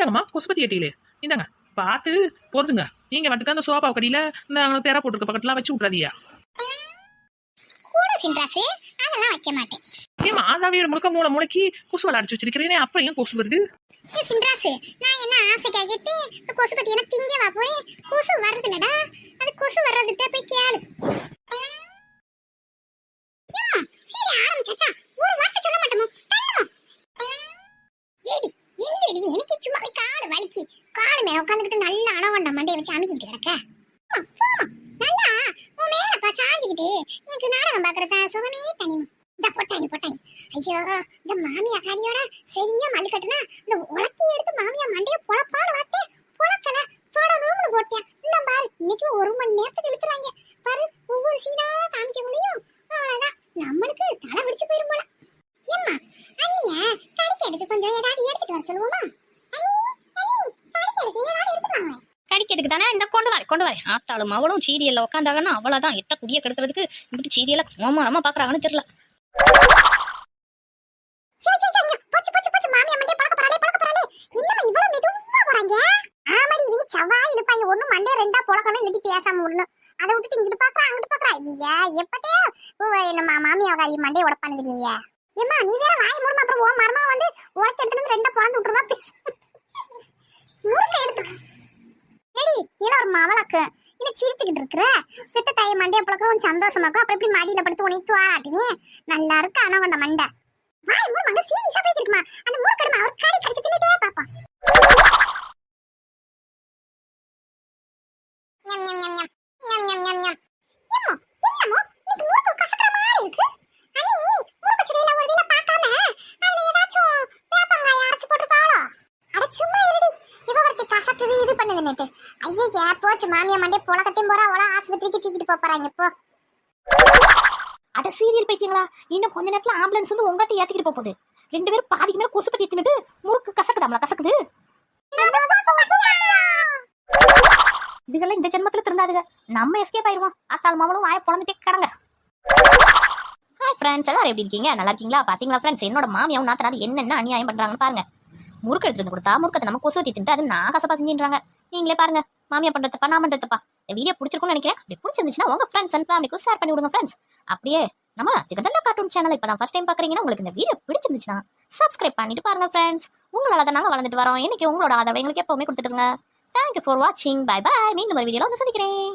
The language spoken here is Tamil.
இந்தாங்கம்மா புஷ்பத்தி எட்டியிலே இந்தாங்க பார்த்து பொறுத்துங்க. நீங்க வந்துட்டு அந்த சோபா கடியில இந்த தெர போட்டுருக்க பக்கத்துலாம் வச்சு சின்ராசு அதெல்லாம் வைக்க மாட்டேன். ஏமா வீடு முழுக்க மூளை முளைக்கி கொசு விளையாடிச்சு வச்சிருக்கிறேனே அப்புறம் ஏன் கொசு வருது? சின்ராசு நான் என்ன ஆசைக்கா கேட்டு கொசு பத்தி எனக்கு போய்? கொசு வர்றதில்லடா. அது கொசு வர்றதுட்ட போய் கேளு. மேல உட்காந்துக்கிட்டு நல்ல அளவண்ட மண்டைய வச்சு அமைக்கிட்டு கிடக்க. நல்லா. உன் மேலப்பா பா சாஞ்சுக்கிட்டு எனக்கு நாடகம் பாக்குறதா சுகமே தனிமா. இந்த பொட்டாங்க பொட்டாங்க ஐயோ இந்த மாமியா காரியோட சரியா மல்லிக்கட்டுனா இந்த உலக்கி எடுத்து மாமியா மண்டைய பொழப்பாடு வாட்டே பொழக்கல. தொடணும்னு போட்டியா. இந்த பாரு இன்னைக்கு ஒரு மணி நேரத்துக்கு இழுத்துறாங்க. பாரு ஒவ்வொரு சீனா காமிக்கவங்களையும் அவ்வளவுதான். நம்மளுக்கு தலை பிடிச்சு போயிரும் போல. ஏம்மா அண்ணிய கடிக்கிறதுக்கு கொஞ்சம் ஏதாவது எடுத்துட்டு வர சொல்லுவோமா? இதுதானே இந்த கொண்டு வரேன் கொண்டு வரேன் ஆத்தாலும் அவளும் சீரியல்ல உட்காந்தாங்கன்னா அவ்வளவுதான் எட்ட குடிய கெடுக்கிறதுக்கு இப்படி சீரியல்ல கோமாரமா பாக்குறாங்கன்னு தெரியல. மண்டே உடப்பானது இல்லையா? ஏமா நீ வேற வாய் மூடமா? அப்புறம் ஓ மரமா வந்து உடச்சு எடுத்துட்டு ரெண்டா பிறந்து விட்டுருவா. பேசு மவளக்கு இன்னும் சிரிச்சுக்கிட்டு இருக்கிற? பெத்த தாயை மண்டைய சந்தோஷமா இருக்கும் அப்புறம் எப்படி மடியில படுத்து உனக்கு துவாராட்டினே நல்லா இருக்கு ஆனா அணவண்ட மண்டை. வாய் மூணு மங்க சீரியஸா போயிட்டு அந்த மூணு மூர்க்கடுமா அவர் காடி கடிச்சு தின்னுட்டே பாப்பா கசக்குது இது போச்சு. மாமியா மண்டே புழக்கத்தையும் போறா. அவளா ஆஸ்பத்திரிக்கு தூக்கிட்டு போறாங்க. இப்போ அட சீரியல் பைத்தியங்களா இன்னும் கொஞ்ச நேரத்துல ஆம்புலன்ஸ் வந்து உங்கள்கிட்ட ஏத்திக்கிட்டு போக போகுது. ரெண்டு பேரும் பாதிக்கு மேல கொசு பத்தி தின்னுட்டு முறுக்கு கசக்குதாம்ல கசக்குது? இதுகெல்லாம் இந்த ஜென்மத்துல திருந்தாதுங்க நம்ம எஸ்கேப் ஆயிருவோம். அத்தாள் மாமலும் வாய பொழந்துட்டே கிடங்க. ஹாய் ஃப்ரெண்ட்ஸ் எல்லாரும் எப்படி இருக்கீங்க? நல்லா இருக்கீங்களா? பாத்தீங்களா ஃப்ரெண்ட்ஸ் என்னோட மாமியாவும் நாத்தனாவது என்னென்ன அநியாயம் பண்றாங்கன்னு பாருங்க. முறுக்கு எடுத்துட்டு கொடுத்தா முறுக்கத்தை நம்ம கொசு தின்ட்டு அது நான் கசப்பா செஞ்சுன்றாங்க. நீங்களே பாருங்க. மாமியா பண்றதுப்பா நான் பண்றதுப்பா. இந்த வீடியோ பிடிச்சிருக்கும்னு நினைக்கிறேன். அப்படி பிடிச்சிருந்துச்சுன்னா உங்க ஃப்ரெண்ட்ஸ் அண்ட் ஃபேமிலிக்கும் ஷேர் பண்ணி விடுங்க ஃப்ரெண்ட்ஸ் அப்படியே நம்ம ஜெகதண்டா கார்ட்டூன் சேனல் இப்போ தான் ஃபர்ஸ்ட் டைம் பார்க்குறீங்கன்னா உங்களுக்கு இந்த வீடியோ பிடிச்சிருந்துச்சுன்னா சப்ஸ்கிரைப் பண்ணிட்டு பாருங்க ஃப்ரெண்ட்ஸ் உங்களால தான் நாங்கள் வளர்ந்துட்டு வரோம். இன்னைக்கு உங்களோட ஆதரவு எங்களுக்கு எப்பவுமே கொடுத்துட்டுங்க தேங்க்யூ ஃபார் வாட்சிங் பை பை மீண்டும் ஒரு வீடியோவில் வந்து சந்திக்கிறேன்.